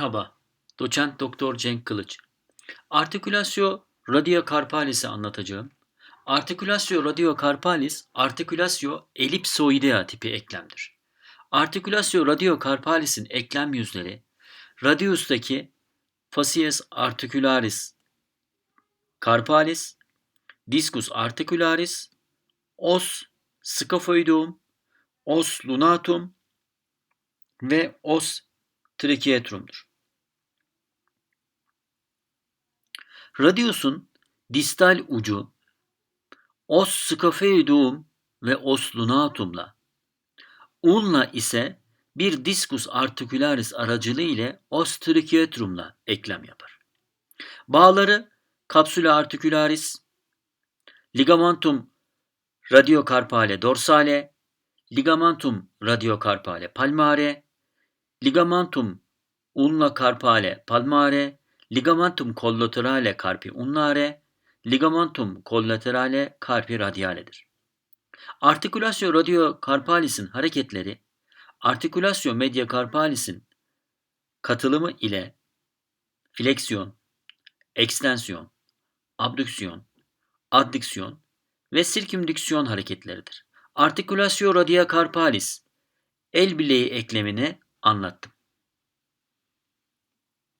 Merhaba, doçent doktor Cenk Kılıç. Artikülasyo radiokarpalis'i anlatacağım. Artikülasyo radiokarpalis, artikülasyo elipsoidea tipi eklemdir. Artikülasyo radiokarpalis'in eklem yüzleri, radiustaki facies articularis carpalis, discus articularis, os scaphoidum, os lunatum ve os tracheatrum'dur. Radius'un distal ucu os scaphoidum ve os lunatum'la, ulna ise bir discus articularis aracılığı ile os tracheatrum'la eklem yapar. Bağları kapsula articularis, ligamentum radiocarpale dorsale, ligamentum radiocarpale palmare, ligamentum ulna carpale palmare, ligamentum collaterale carpi ulnare, ligamentum collaterale carpi radialedir. Artikülasyon radiocarpalis'in hareketleri, artikülasyon mediacarpalis'in katılımı ile fleksiyon, ekstensiyon, abdüksiyon, addiksiyon ve sirkümdüksiyon hareketleridir. Artikülasyon radiocarpalis, el bileği eklemini anlattım.